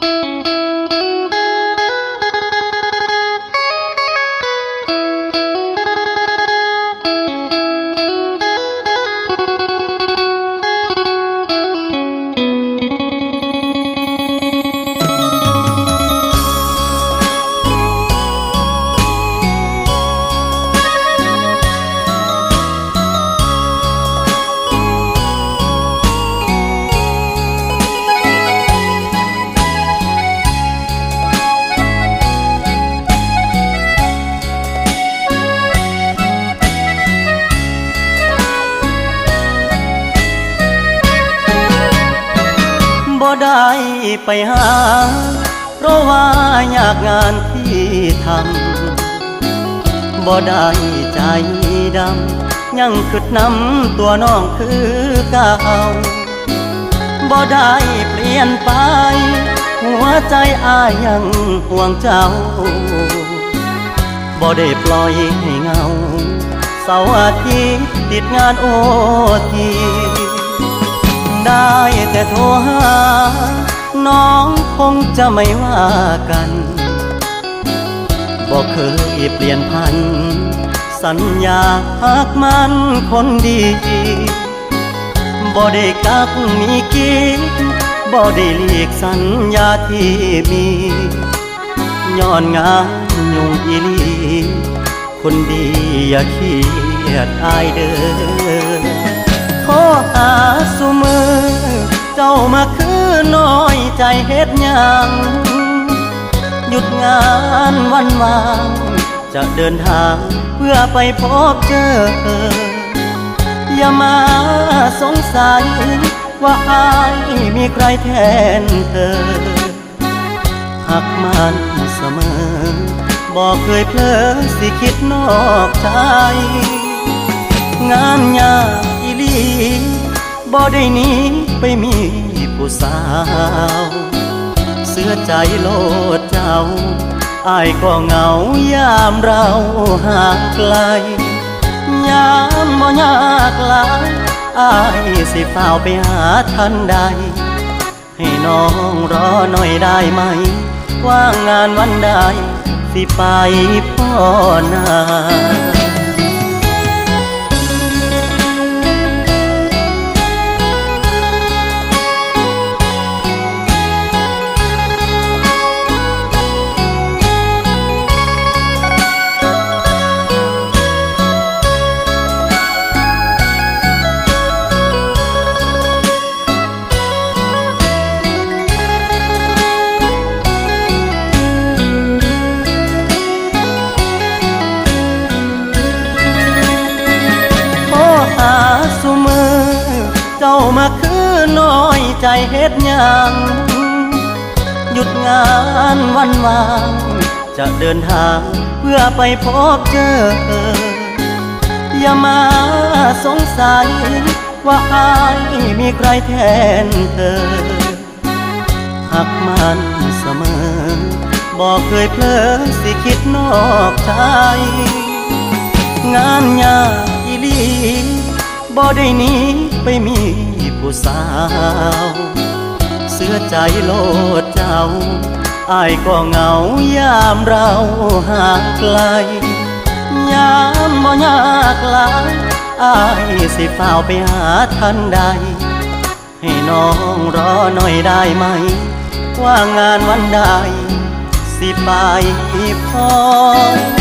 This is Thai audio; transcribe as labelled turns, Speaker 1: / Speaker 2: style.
Speaker 1: Música บ่ได้ไปหา เพราะว่าอยากงานที่ทำบ่ได้ใจดำ ยังคิดนำตัวน้องคือเก่าบ่ได้เปลี่ยนไป หัวใจอายยังห่วงเจ้าบ่ได้ปล่อยให้เงา เสาร์อาทิตย์ติดงานโอที ได้แต่โทรหา น้องคงจะไม่ว่ากันบอกเคยเปลี่ยนพัน สัญญาหักมันคนดีบ่ได้กักมีกินบ่ได้เลีกสัญญาที่มีย้อนงานยุ่งอีลี คนดีอย่าเครียดอายเด้อ เจ้ามาคือน้อยใจเฮ็ดยังหยุดงานวันวาง จะเดินทางเพื่อไปพบเจอ อย่ามาสงสัย ว่าอายมีใครแทนเธอหักมันเสมอ บอกเคยเพลอสิคิดนอกใจ งานยากอีลี บ่ได้หนี้ไปมีผู้สาว เสื้อใจโลดเจ้าอายก็เหงายามเราหางไกล ยามบ่ยากลายอายสิฝ้าวไปหาทันใด ให้น้องรอหน่อยได้ไหม ว่างงานวันใดสิไปพ่อนา คือน้อยใจเฮ็ดยังหยุดงานวันวางจะเดินทางเพื่อไปพบเจอ อย่ามาสงสัย ว่าอายมีใครแทนเธอ หักมันเสมอ บอกเคยเพลอสิคิดนอกใจ งานยากอีลีบ่ได้นี้ไปมี ผู้สาว เสื้อใจโลดเจ้าอายก็เหงายามเราห่างไกล ยามบ่ยากลายอายสิฝ้าวไปหาทันใด ให้น้องรอหน่อยได้ไหม ว่างานวันใด สิไปพ่อหน้า